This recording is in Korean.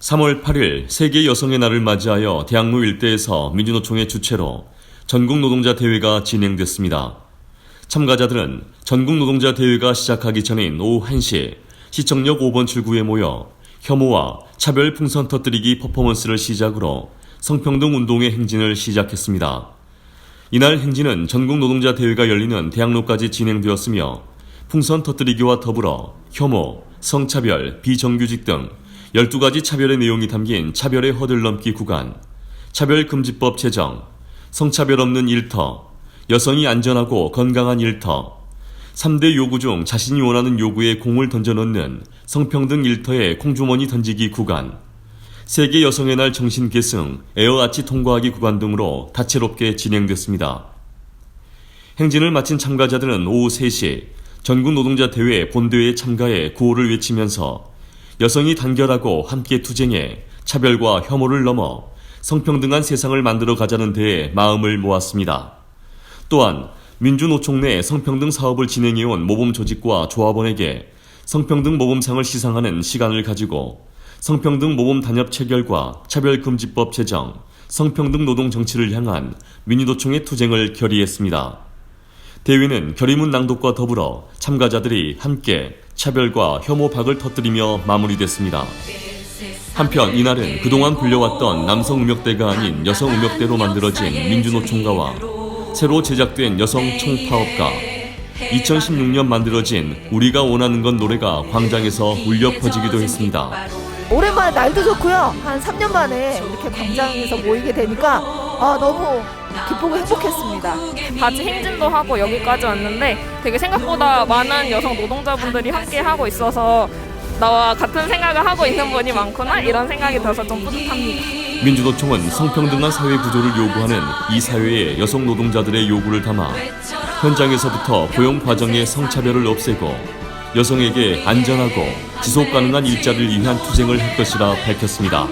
3월 8일 세계 여성의 날을 맞이하여 대학로 일대에서 민주노총의 주최로 전국 노동자 대회가 진행됐습니다. 참가자들은 전국 노동자 대회가 시작하기 전인 오후 1시 시청역 5번 출구에 모여 혐오와 차별 풍선 터뜨리기 퍼포먼스를 시작으로 성평등 운동의 행진을 시작했습니다. 이날 행진은 전국 노동자 대회가 열리는 대학로까지 진행되었으며 풍선 터뜨리기와 더불어 혐오, 성차별, 비정규직 등 12가지 차별의 내용이 담긴 차별의 허들 넘기 구간, 차별금지법 제정, 성차별 없는 일터, 여성이 안전하고 건강한 일터, 3대 요구 중 자신이 원하는 요구에 공을 던져넣는 성평등 일터의 콩주머니 던지기 구간, 세계 여성의 날 정신 계승, 에어 아치 통과하기 구간 등으로 다채롭게 진행됐습니다. 행진을 마친 참가자들은 오후 3시 전국 노동자 대회 본대회에 참가해 구호를 외치면서 여성이 단결하고 함께 투쟁해 차별과 혐오를 넘어 성평등한 세상을 만들어 가자는 데에 마음을 모았습니다. 또한 민주노총 내 성평등 사업을 진행해온 모범 조직과 조합원에게 성평등 모범상을 시상하는 시간을 가지고 성평등 모범 단협 체결과 차별금지법 제정, 성평등 노동 정치를 향한 민주노총의 투쟁을 결의했습니다. 대회는 결의문 낭독과 더불어 참가자들이 함께 차별과 혐오 박을 터뜨리며 마무리됐습니다. 한편 이날은 그동안 굴려왔던 남성 음역대가 아닌 여성 음역대로 만들어진 민주노총가와 새로 제작된 여성 총파업가 2016년 만들어진 우리가 원하는 건 노래가 광장에서 울려 퍼지기도 했습니다. 오랜만에 날도 좋고요. 한 3년 만에 이렇게 광장에서 모이게 되니까 아, 너무 기쁘고 행복했습니다. 같이 행진도 하고 여기까지 왔는데 되게 생각보다 많은 여성 노동자분들이 함께 하고 있어서 나와 같은 생각을 하고 있는 분이 많구나 이런 생각이 들어서 좀 뿌듯합니다. 민주노총은 성평등한 사회 구조를 요구하는 이 사회의 여성 노동자들의 요구를 담아 현장에서부터 고용 과정의 성차별을 없애고 여성에게 안전하고 지속 가능한 일자리를 위한 투쟁을 할 것이라 밝혔습니다.